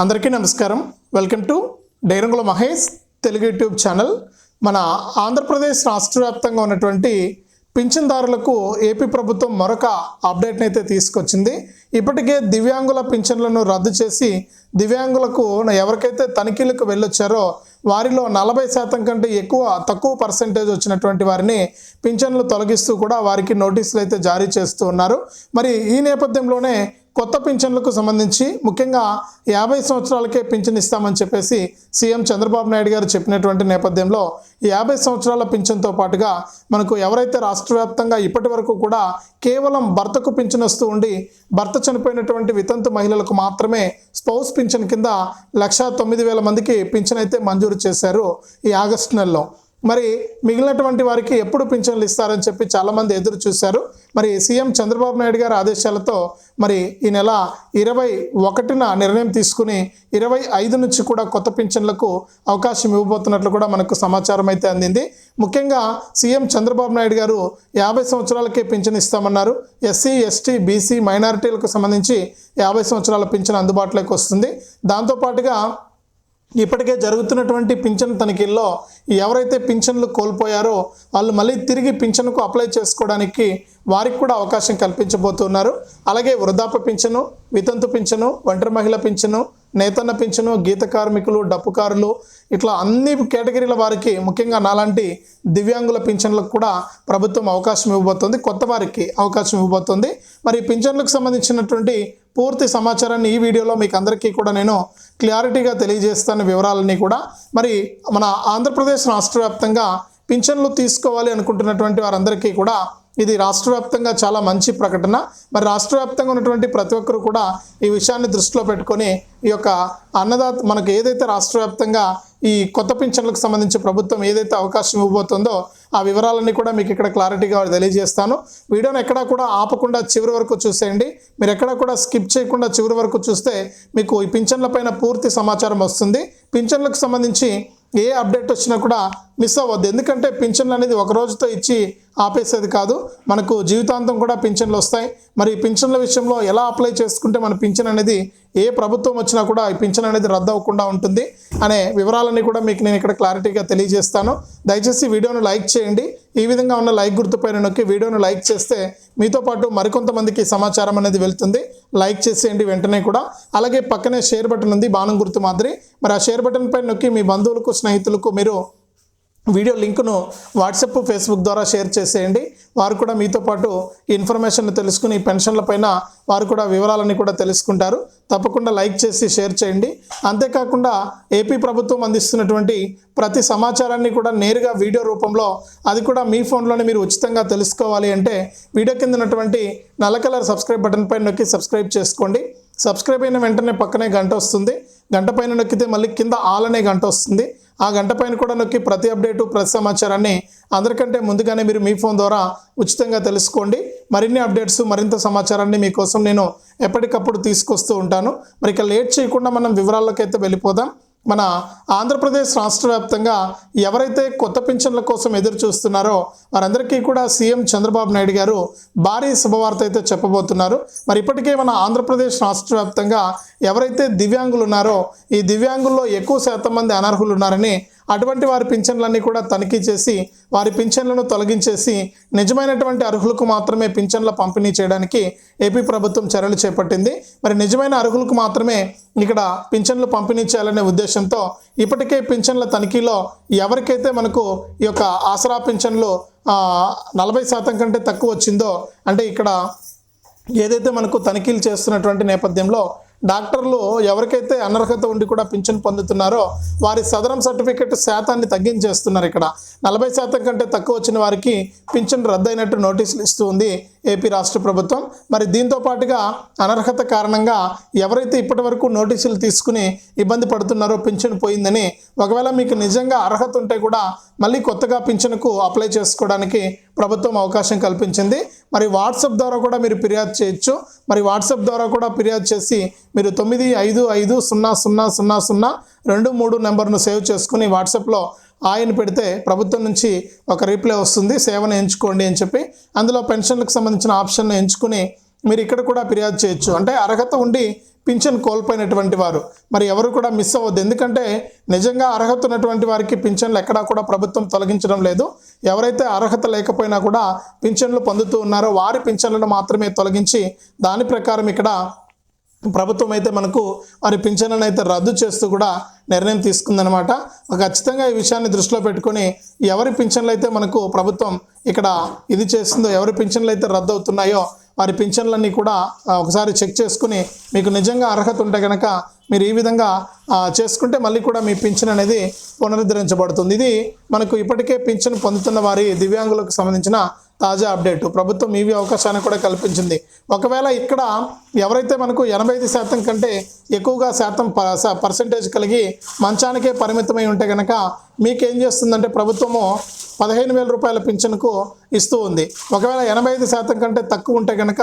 అందరికీ నమస్కారం. Welcome to డైరంగుల మహేష్ తెలుగు యూట్యూబ్ ఛానల్. మన ఆంధ్రప్రదేశ్ రాష్ట్ర వ్యాప్తంగా ఉన్నటువంటి పింఛన్దారులకు ఏపీ ప్రభుత్వం మరొక అప్డేట్ని అయితే తీసుకొచ్చింది. ఇప్పటికే దివ్యాంగుల పింఛన్లను రద్దు చేసి దివ్యాంగులకు ఎవరికైతే తనిఖీలకు వెళ్ళొచ్చారో వారిలో నలభై శాతం కంటే ఎక్కువ తక్కువ పర్సెంటేజ్ వచ్చినటువంటి వారిని పింఛన్లు తొలగిస్తూ కూడా వారికి నోటీసులు అయితే జారీ చేస్తూ ఉన్నారు. మరి ఈ నేపథ్యంలోనే కొత్త పింఛన్లకు సంబంధించి ముఖ్యంగా యాభై సంవత్సరాలకే పింఛన్ ఇస్తామని చెప్పేసి సీఎం చంద్రబాబు నాయుడు గారు చెప్పినటువంటి నేపథ్యంలో యాభై సంవత్సరాల పింఛన్తో పాటుగా మనకు ఎవరైతే రాష్ట్ర వ్యాప్తంగా ఇప్పటి వరకు కూడా కేవలం భర్తకు పింఛన్ వస్తూ ఉండి భర్త చనిపోయినటువంటి వితంతు మహిళలకు మాత్రమే స్పౌస్ పింఛన్ కింద లక్షా తొమ్మిది వేల మందికి పింఛన్ అయితే మంజూరు చేశారు ఈ ఆగస్టు నెలలో. మరి మిగిలినటువంటి వారికి ఎప్పుడు పింఛన్లు ఇస్తారని చెప్పి చాలామంది ఎదురు చూశారు. మరి సీఎం చంద్రబాబు నాయుడు గారి ఆదేశాలతో మరి ఈ నెల ఇరవై ఒకటిన నిర్ణయం తీసుకుని ఇరవై ఐదు నుంచి కూడా కొత్త పింఛన్లకు అవకాశం ఇవ్వబోతున్నట్లు కూడా మనకు సమాచారం అయితే అందింది. ముఖ్యంగా సీఎం చంద్రబాబు నాయుడు గారు యాభై సంవత్సరాలకే పింఛన్ ఇస్తామన్నారు. ఎస్సీ ఎస్టీ బీసీ మైనారిటీలకు సంబంధించి యాభై సంవత్సరాల పింఛన్ అందుబాటులోకి వస్తుంది. దాంతోపాటుగా ఇప్పటికే జరుగుతున్నటువంటి పింఛన్ తనిఖీల్లో ఎవరైతే పింఛన్లు కోల్పోయారో వాళ్ళు మళ్ళీ తిరిగి పింఛన్కు అప్లై చేసుకోవడానికి వారికి కూడా అవకాశం కల్పించబోతున్నారు. అలాగే వృద్ధాప్య పింఛను వితంతు పింఛను ఒంటరి మహిళ పింఛను నేతన్న పింఛను గీత కార్మికులు డప్పుకారులు ఇట్లా అన్ని కేటగిరీల వారికి ముఖ్యంగా నాలాంటి దివ్యాంగుల పింఛన్లకు కూడా ప్రభుత్వం అవకాశం ఇవ్వబోతోంది. కొత్త వారికి అవకాశం ఇవ్వబోతోంది. మరి పింఛన్లకు సంబంధించినటువంటి పూర్తి సమాచారాన్ని ఈ వీడియోలో మీకు అందరికీ కూడా నేను క్లారిటీగా తెలియజేస్తాను వివరాలన్నీ కూడా. మరి మన ఆంధ్రప్రదేశ్ రాష్ట్ర వ్యాప్తంగా పింఛన్లు తీసుకోవాలి అనుకుంటున్నటువంటి వారందరికీ కూడా ఇది రాష్ట్ర వ్యాప్తంగా చాలా మంచి ప్రకటన. మరి రాష్ట్ర వ్యాప్తంగా ఉన్నటువంటి ప్రతి ఒక్కరు కూడా ఈ విషయాన్ని దృష్టిలో పెట్టుకొని ఈ యొక్క అన్నదాత మనకు ఏదైతే రాష్ట్ర వ్యాప్తంగా ఈ కొత్త పింఛన్లకు సంబంధించి ప్రభుత్వం ఏదైతే అవకాశం ఇవ్వబోతుందో ఆ వివరాలన్నీ కూడా మీకు ఇక్కడ క్లారిటీగా తెలియజేస్తాను. వీడియోని ఎక్కడా కూడా ఆపకుండా చివరి వరకు చూసేయండి. మీరు ఎక్కడా కూడా స్కిప్ చేయకుండా చివరి వరకు చూస్తే మీకు ఈ పింఛన్ల పైన పూర్తి సమాచారం వస్తుంది. పింఛన్లకు సంబంధించి ఏ అప్డేట్ వచ్చినా కూడా మిస్ అవ్వద్దు. ఎందుకంటే పింఛన్లు అనేది ఒక రోజుతో ఇచ్చి ఆపేసేది కాదు. మనకు జీవితాంతం కూడా పింఛన్లు వస్తాయి. మరి పింఛన్ల విషయంలో ఎలా అప్లై చేసుకుంటే మన పింఛన్ అనేది ఏ ప్రభుత్వం వచ్చినా కూడా ఈ పింఛన్ అనేది రద్దు అవ్వకుండా ఉంటుంది అనే వివరాలన్నీ కూడా మీకు నేను ఇక్కడ క్లారిటీగా తెలియజేస్తాను. దయచేసి వీడియోను లైక్ చేయండి. ఈ విధంగా ఉన్న లైక్ గుర్తుపైన నొక్కి వీడియోను లైక్ చేస్తే మీతో పాటు మరికొంతమందికి సమాచారం అనేది వెళ్తుంది. లైక్ చేసేయండి వెంటనే కూడా. అలాగే పక్కనే షేర్ బటన్ ఉంది బాణం గుర్తు మాదిరి. మరి ఆ షేర్ బటన్ పైన నొక్కి మీ బంధువులకు స్నేహితులకు మీరు వీడియో లింకును వాట్సాప్ ఫేస్బుక్ ద్వారా షేర్ చేసేయండి. వారు కూడా మీతో పాటు ఇన్ఫర్మేషన్ తెలుసుకుని పెన్షన్ల పైన వారు కూడా వివరాలన్నీ కూడా తెలుసుకుంటారు. తప్పకుండా లైక్ చేసి షేర్ చేయండి. అంతేకాకుండా ఏపీ ప్రభుత్వం అందిస్తున్నటువంటి ప్రతి సమాచారాన్ని కూడా నేరుగా వీడియో రూపంలో అది కూడా మీ ఫోన్లోనే మీరు ఉచితంగా తెలుసుకోవాలి అంటే వీడియో కింద ఉన్నటువంటి నల్ల కలర్ సబ్స్క్రైబ్ బటన్ పైన నొక్కి సబ్స్క్రైబ్ చేసుకోండి. సబ్స్క్రైబ్ అయిన వెంటనే పక్కనే గంట వస్తుంది. గంట పైన నొక్కితే మళ్ళీ కింద ఆల్ అనే గంట వస్తుంది. ఆ గంట పైన కూడా నొక్కి ప్రతి అప్డేటు ప్రతి సమాచారాన్ని అందరికంటే ముందుగానే మీరు మీ ఫోన్ ద్వారా ఉచితంగా తెలుసుకోండి. మరిన్ని అప్డేట్స్ మరింత సమాచారాన్ని మీకోసం నేను ఎప్పటికప్పుడు తీసుకొస్తూ ఉంటాను. మరి ఇక లేట్ చేయకుండా మనం వివరాల్లోకి అయితే వెళ్ళిపోదాం. మన ఆంధ్రప్రదేశ్ రాష్ట్ర వ్యాప్తంగా ఎవరైతే కొత్త పింఛన్ల కోసం ఎదురు చూస్తున్నారో వారందరికీ కూడా సీఎం చంద్రబాబు నాయుడు గారు భారీ శుభవార్త అయితే చెప్పబోతున్నారు. మరి ఇప్పటికే మన ఆంధ్రప్రదేశ్ రాష్ట్ర వ్యాప్తంగా ఎవరైతే దివ్యాంగులు ఉన్నారో ఈ దివ్యాంగుల్లో ఎక్కువ శాతం మంది అనర్హులు ఉన్నారని అటువంటి వారి పింఛన్లన్నీ కూడా తనిఖీ చేసి వారి పింఛన్లను తొలగించేసి నిజమైనటువంటి అర్హులకు మాత్రమే పింఛన్ల పంపిణీ చేయడానికి ఏపీ ప్రభుత్వం చర్యలు చేపట్టింది. మరి నిజమైన అర్హులకు మాత్రమే ఇక్కడ పింఛన్లు పంపిణీ చేయాలనే ఉద్దేశంతో ఇప్పటికే పింఛన్ల తనిఖీలో ఎవరికైతే మనకు ఈ యొక్క ఆసరా పింఛన్లు నలభై శాతం కంటే తక్కువ వచ్చిందో అంటే ఇక్కడ ఏదైతే మనకు తనిఖీలు చేస్తున్నటువంటి నేపథ్యంలో డాక్టర్లు ఎవరికైతే అనర్హత ఉండి కూడా పింఛన్ పొందుతున్నారో వారి సదరం సర్టిఫికెట్ శాతాన్ని తగ్గించేస్తున్నారు ఇక్కడ. నలభై శాతం కంటే తక్కువ వచ్చిన వారికి పింఛన్ రద్దయినట్టు నోటీసులు ఇస్తూ ఉంది. ఏపీ రాష్ట్ర ప్రభుత్వం. మరి దీంతో పాటుగా అనర్హత కారణంగా ఎవరైతే ఇప్పటి వరకు నోటీసులు తీసుకుని ఇబ్బంది పడుతున్నారో పింఛను పోయిందని ఒకవేళ మీకు నిజంగా అర్హత ఉంటే కూడా మళ్ళీ కొత్తగా పింఛన్కు అప్లై చేసుకోవడానికి ప్రభుత్వం అవకాశం కల్పించింది. మరి వాట్సాప్ ద్వారా కూడా మీరు ఫిర్యాదు చేయొచ్చు. మరి వాట్సాప్ ద్వారా కూడా ఫిర్యాదు చేసి మీరు తొమ్మిది ఐదు ఐదు సున్నా సున్నా సున్నా సున్నా రెండు మూడు నెంబర్ను సేవ్ చేసుకుని వాట్సాప్లో ఆయన పెడితే ప్రభుత్వం నుంచి ఒక రీప్లే వస్తుంది సేవను ఎంచుకోండి అని చెప్పి. అందులో పెన్షన్లకు సంబంధించిన ఆప్షన్ను ఎంచుకుని మీరు ఇక్కడ కూడా ఫిర్యాదు చేయొచ్చు. అంటే అర్హత ఉండి పింఛన్ కోల్పోయినటువంటి వారు. మరి ఎవరు కూడా మిస్ అవ్వద్దు. ఎందుకంటే నిజంగా అర్హత ఉన్నటువంటి వారికి పింఛన్లు ఎక్కడా కూడా ప్రభుత్వం తొలగించడం లేదు. ఎవరైతే అర్హత లేకపోయినా కూడా పింఛన్లు పొందుతూ ఉన్నారో వారి పింఛన్లను మాత్రమే తొలగించి దాని ప్రకారం ఇక్కడ ప్రభుత్వం అయితే మనకు వారి పింఛన్లను అయితే రద్దు చేస్తూ కూడా నిర్ణయం తీసుకుందనమాట ఖచ్చితంగా ఈ విషయాన్ని దృష్టిలో పెట్టుకొని ఎవరి పింఛన్లు అయితే మనకు ప్రభుత్వం ఇక్కడ ఇది చేస్తుందో ఎవరి పింఛన్లు అయితే రద్దు అవుతున్నాయో వారి పింఛన్లన్నీ కూడా ఒకసారి చెక్ చేసుకుని మీకు నిజంగా అర్హత ఉంటే కనుక మీరు ఈ విధంగా చేసుకుంటే మళ్ళీ కూడా మీ పింఛన్ అనేది పునరుద్ధరించబడుతుంది. ఇది మనకు ఇప్పటికే పింఛన్ పొందుతున్న వారి దివ్యాంగులకు సంబంధించిన తాజా అప్డేటు. ప్రభుత్వం ఈవీ అవకాశాన్ని కూడా కల్పించింది. ఒకవేళ ఇక్కడ ఎవరైతే మనకు ఎనభై ఐదు శాతం కంటే ఎక్కువగా శాతం పర్సంటేజ్ పర్సెంటేజ్ కలిగి మంచానికే పరిమితమై ఉంటే కనుక మీకేం చేస్తుందంటే ప్రభుత్వము పదిహేను వేల రూపాయల పింఛన్కు ఇస్తూ ఉంది. ఒకవేళ ఎనభై ఐదు శాతం కంటే తక్కువ ఉంటే కనుక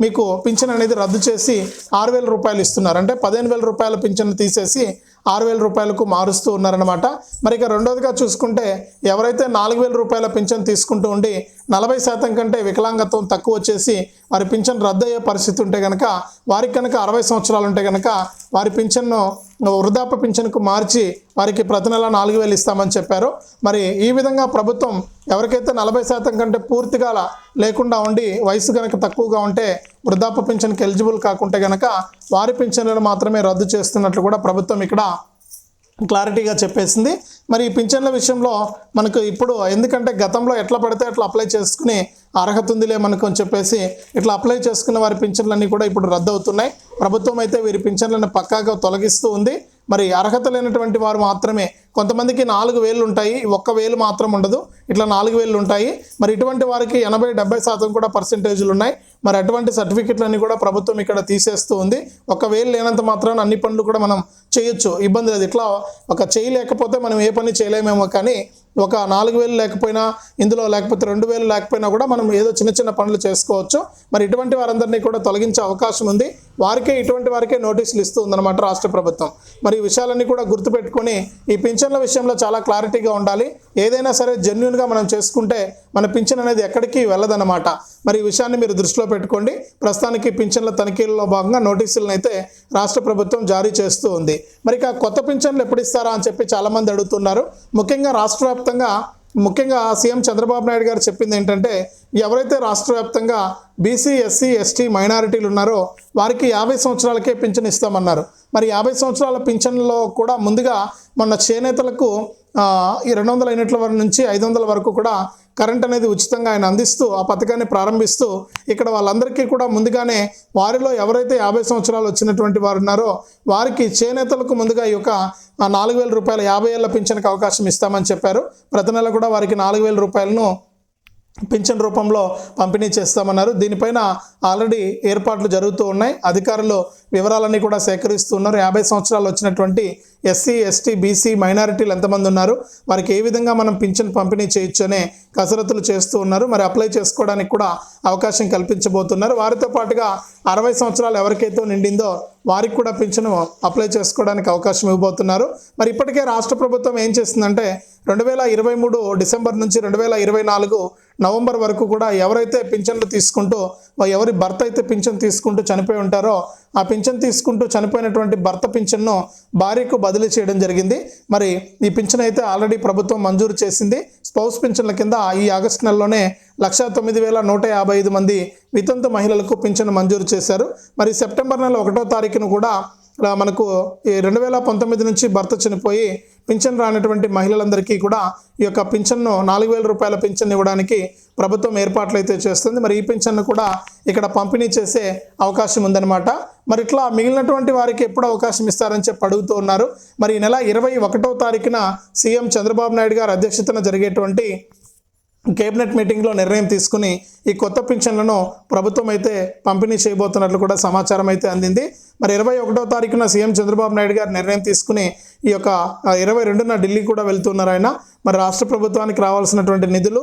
మీకు పింఛన్ అనేది రద్దు చేసి ఆరు వేల రూపాయలు ఇస్తున్నారు. అంటే పదిహేను వేల రూపాయల పింఛన్ తీసేసి ఆరు వేల రూపాయలకు మారుస్తూ ఉన్నారనమాట మరి ఇక రెండోదిగా చూసుకుంటే ఎవరైతే నాలుగు వేల రూపాయల పింఛన్ తీసుకుంటూ ఉండి నలభై శాతం కంటే వికలాంగత్వం తక్కువ వచ్చేసి వారి పింఛన్ రద్దు అయ్యే పరిస్థితి ఉంటే కనుక వారికి కనుక అరవై సంవత్సరాలు ఉంటే కనుక వారి పింఛన్ను వృద్ధాప్య పింఛన్కు మార్చి వారికి ప్రతి నెల నాలుగు వేలు ఇస్తామని చెప్పారు. మరి ఈ విధంగా ప్రభుత్వం ఎవరికైతే నలభై శాతం కంటే పూర్తిగా లేకుండా ఉండి వయసు కనుక తక్కువగా ఉంటే వృద్ధాప్య పింఛన్కి ఎలిజిబుల్ కాకుంటే కనుక వారి పింఛన్లను మాత్రమే రద్దు చేస్తున్నట్లు కూడా ప్రభుత్వం ఇక్కడ క్లారిటీగా చెప్పేసింది. మరి ఈ పింఛన్ల విషయంలో మనకు ఇప్పుడు ఎందుకంటే గతంలో ఎట్లా పడితే అట్లా అప్లై చేసుకుని అర్హత ఉందిలే మనకు అని చెప్పేసి ఇట్లా అప్లై చేసుకున్న వారి పింఛన్లన్నీ కూడా ఇప్పుడు రద్దు అవుతున్నాయి ప్రభుత్వం అయితే వీరి పింఛన్లను పక్కాగా తొలగిస్తూ ఉంది. మరి అర్హత లేనటువంటి వారు మాత్రమే కొంతమందికి నాలుగు వేలు ఉంటాయి. ఒక్క వేలు మాత్రం ఉండదు. ఇట్లా నాలుగు వేలు ఉంటాయి. మరి ఇటువంటి వారికి ఎనభై డెబ్బై శాతం కూడా పర్సెంటేజ్లు ఉన్నాయి. మరి అటువంటి సర్టిఫికెట్లన్నీ కూడా ప్రభుత్వం ఇక్కడ తీసేస్తూ ఉంది. ఒక వేలు లేనంత మాత్రాన అన్ని పనులు కూడా మనం చేయొచ్చు. ఇబ్బంది లేదు. ఇట్లా ఒక చేయి లేకపోతే మనం ఏ పని చేయలేమేమో కానీ ఒక నాలుగు వేలు లేకపోయినా ఇందులో లేకపోతే రెండు వేలు లేకపోయినా కూడా మనం ఏదో చిన్న చిన్న పనులు చేసుకోవచ్చు. మరి ఇటువంటి వారందరినీ కూడా తొలగించే అవకాశం ఉంది. వారికే ఇటువంటి వారికే నోటీసులు ఇస్తూ ఉందన్నమాట రాష్ట్ర ప్రభుత్వం. మరి ఈ విషయాలన్నీ కూడా గుర్తుపెట్టుకొని ఈ పింఛన్ల విషయంలో చాలా క్లారిటీగా ఉండాలి. ఏదైనా సరే జెన్యున్గా మనం చేసుకుంటే మన పింఛన్ అనేది ఎక్కడికి వెళ్ళదన్నమాట. మరి ఈ విషయాన్ని మీరు దృష్టిలో పెట్టుకోండి ప్రస్తుతానికి పింఛన్ల తనిఖీల్లో భాగంగా నోటీసులను అయితే రాష్ట్ర ప్రభుత్వం జారీ చేస్తూ ఉంది. మరి ఇక కొత్త పింఛన్లు ఎప్పుడు ఇస్తారా అని చెప్పి చాలామంది అడుగుతున్నారు. ముఖ్యంగా రాష్ట్ర వ్యాప్తంగా ముఖ్యంగా సీఎం చంద్రబాబు నాయుడు గారు చెప్పింది ఏంటంటే ఎవరైతే రాష్ట్ర వ్యాప్తంగా బీసీ ఎస్సీ ఎస్టీ మైనారిటీలు ఉన్నారో వారికి యాభై సంవత్సరాలకే పింఛన్ ఇస్తామన్నారు. మరి యాభై సంవత్సరాల పింఛన్లో కూడా ముందుగా మొన్న చేనేతలకు ఈ రెండు వందల యూనిట్ల వరకు నుంచి ఐదు వందల వరకు కూడా కరెంట్ అనేది ఉచితంగా ఆయన అందిస్తూ ఆ పథకాన్ని ప్రారంభిస్తూ ఇక్కడ వాళ్ళందరికీ కూడా ముందుగానే వారిలో ఎవరైతే యాభై సంవత్సరాలు వచ్చినటువంటి వారు ఉన్నారో వారికి చేనేతలకు ముందుగా ఈ యొక్క నాలుగు వేల రూపాయల యాభై ఏళ్ళ పింఛన్కి అవకాశం ఇస్తామని చెప్పారు. ప్రతి నెల కూడా వారికి నాలుగు వేల రూపాయలను పింఛన్ రూపంలో పంపిణీ చేస్తామన్నారు. దీనిపైన ఆల్రెడీ ఏర్పాట్లు జరుగుతూ ఉన్నాయి. అధికారులు వివరాలన్నీ కూడా సేకరిస్తూ ఉన్నారు యాభై సంవత్సరాలు వచ్చినటువంటి ఎస్సీ ఎస్టీ బీసీ మైనారిటీలు ఎంతమంది ఉన్నారు? వారికి ఏ విధంగా మనం పింఛన్ పంపిణీ చేయొచ్చు అనే కసరత్తులు చేస్తూ ఉన్నారు. మరి అప్లై చేసుకోవడానికి కూడా అవకాశం కల్పించబోతున్నారు. వారితో పాటుగా అరవై సంవత్సరాలు ఎవరికైతే నిండిందో వారికి కూడా పింఛను అప్లై చేసుకోవడానికి అవకాశం ఇవ్వబోతున్నారు. మరి ఇప్పటికే రాష్ట్ర ప్రభుత్వం ఏం చేస్తుందంటే రెండు వేల ఇరవై మూడు డిసెంబర్ నుంచి రెండు వేల ఇరవై నాలుగు నవంబర్ వరకు కూడా ఎవరైతే పింఛన్లు తీసుకుంటూ ఎవరి భర్త అయితే పింఛన్ తీసుకుంటూ చనిపోయి ఉంటారో ఆ పింఛన్ తీసుకుంటూ చనిపోయినటువంటి భర్త పింఛన్ను భార్యకు బదిలీ చేయడం జరిగింది. మరి ఈ పింఛన్ అయితే ఆల్రెడీ ప్రభుత్వం మంజూరు చేసింది. స్పౌస్ పింఛన్ల కింద ఈ ఆగస్టు నెలలోనే లక్ష తొమ్మిది వేల నూట యాభై ఐదు మంది వితంతు మహిళలకు పింఛన్ మంజూరు చేశారు. మరి సెప్టెంబర్ నెల ఒకటో తారీఖున కూడా మనకు ఈ రెండు వేల పంతొమ్మిది నుంచి భర్త చనిపోయి పింఛన్ రానటువంటి మహిళలందరికీ కూడా ఈ యొక్క పింఛన్ను నాలుగు వేల రూపాయల పింఛన్ ఇవ్వడానికి ప్రభుత్వం ఏర్పాట్లు అయితే చేస్తుంది. మరి ఈ పింఛన్ను కూడా ఇక్కడ పంపిణీ చేసే అవకాశం ఉందన్నమాట. మరి ఇట్లా మిగిలినటువంటి వారికి ఎప్పుడు అవకాశం ఇస్తారని చెప్పి అడుగుతూ ఉన్నారు. మరి ఈ నెల ఇరవై ఒకటో తారీఖున సీఎం చంద్రబాబు నాయుడు గారు అధ్యక్షతన జరిగేటువంటి కేబినెట్ మీటింగ్లో నిర్ణయం తీసుకుని ఈ కొత్త పింఛన్లను ప్రభుత్వం అయితే పంపిణీ చేయబోతున్నట్లు కూడా సమాచారం అయితే అందింది. మరి ఇరవై ఒకటో తారీఖున సీఎం చంద్రబాబు నాయుడు గారు నిర్ణయం తీసుకుని ఈ యొక్క ఇరవై రెండున ఢిల్లీ కూడా వెళ్తున్నారు ఆయన. మరి రాష్ట్ర ప్రభుత్వానికి రావాల్సినటువంటి నిధులు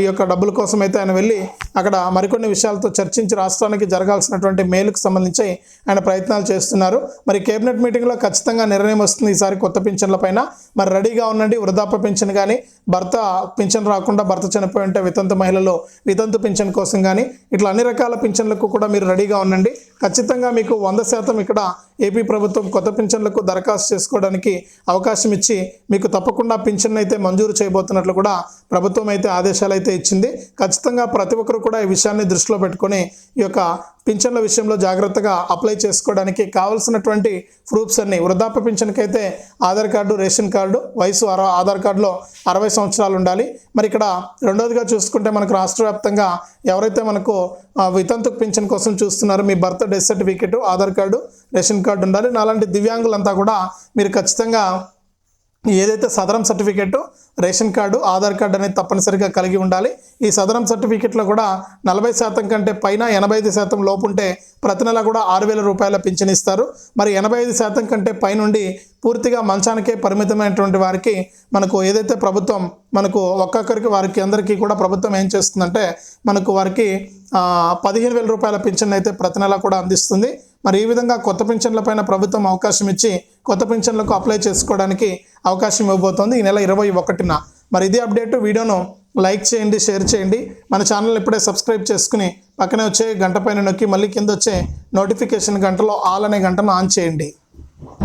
ఈ యొక్క డబ్బుల కోసం అయితే ఆయన వెళ్ళి అక్కడ మరికొన్ని విషయాలతో చర్చించి రాష్ట్రానికి జరగాల్సినటువంటి మేలుకు సంబంధించి ఆయన ప్రయత్నాలు చేస్తున్నారు. మరి కేబినెట్ మీటింగ్లో ఖచ్చితంగా నిర్ణయం వస్తుంది ఈసారి కొత్త పింఛన్లపైన మరి రెడీగా ఉండండి వృద్ధాప్య పింఛన్ కానీ భర్త పింఛన్ రాకుండా భర్త చనిపోయి ఉంటే వితంతు మహిళలు వితంతు పింఛన్ కోసం కానీ ఇట్లా అన్ని రకాల పింఛన్లకు కూడా మీరు రెడీగా ఉండండి. ఖచ్చితంగా మీకు వంద శాతం ఇక్కడ ఏపీ ప్రభుత్వం కొత్త పింఛన్లకు దరఖాస్తు చేసుకోవడానికి అవకాశం ఇచ్చి మీకు తప్పకుండా పింఛన్ అయితే మంజూరు చేయబోతున్నట్లు కూడా ప్రభుత్వం అయితే ఆదేశాలు అయితే ఇచ్చింది. ఖచ్చితంగా ప్రతి ఒక్కరు కూడా ఈ విషయాన్ని దృష్టిలో పెట్టుకొని ఈ యొక్క పింఛన్ల విషయంలో జాగ్రత్తగా అప్లై చేసుకోవడానికి కావాల్సినటువంటి ప్రూఫ్స్ అన్ని వృద్ధాప్య పింఛన్కి అయితే ఆధార్ కార్డు రేషన్ కార్డు వయసు ఆధార్ కార్డులో అరవై సంవత్సరాలు ఉండాలి. మరి ఇక్కడ రెండోదిగా చూసుకుంటే మనకు రాష్ట్ర వ్యాప్తంగా ఎవరైతే మనకు వితంతు వితంతుకు పింఛన్ కోసం చూస్తున్నారో మీ భర్త death certificate Aadhaar card ration card ఉండాలి. నాలాంటి దివ్యాంగులంతా కూడా మీరు ఖచ్చితంగా ఏదైతే Sadarem certificate ration card Aadhaar card అనేది తప్పనిసరిగా కలిగి ఉండాలి. ఈ సదరం సర్టిఫికేట్లో కూడా నలభై శాతం కంటే పైన ఎనభై ఐదు శాతం లోపు ఉంటే ప్రతి నెల కూడా ఆరు వేల రూపాయల పింఛన్ ఇస్తారు. మరి ఎనభై ఐదు శాతం కంటే పైనుండి పూర్తిగా మంచానికే పరిమితమైనటువంటి వారికి మనకు ఏదైతే ప్రభుత్వం మనకు ఒక్కొక్కరికి వారికి అందరికీ కూడా ప్రభుత్వం ఏం చేస్తుందంటే మనకు వారికి పదిహేను వేల రూపాయల పింఛన్ అయితే ప్రతి నెల కూడా అందిస్తుంది. మరి ఈ విధంగా కొత్త పింఛన్లపైన ప్రభుత్వం అవకాశం ఇచ్చి కొత్త పింఛన్లకు అప్లై చేసుకోవడానికి అవకాశం ఇవ్వబోతోంది ఈ నెల ఇరవై ఒకటిన. మరి ఇదే అప్డేట్ వీడియోను లైక్ చేయండి షేర్ చేయండి. మన ఛానల్ ఇప్పుడే సబ్స్క్రైబ్ చేసుకుని పక్కనే వచ్చే గంట పైన నొక్కి మళ్ళీ కింద వచ్చే నోటిఫికేషన్ గంటలో ఆల్ అనే గంటను ఆన్ చేయండి.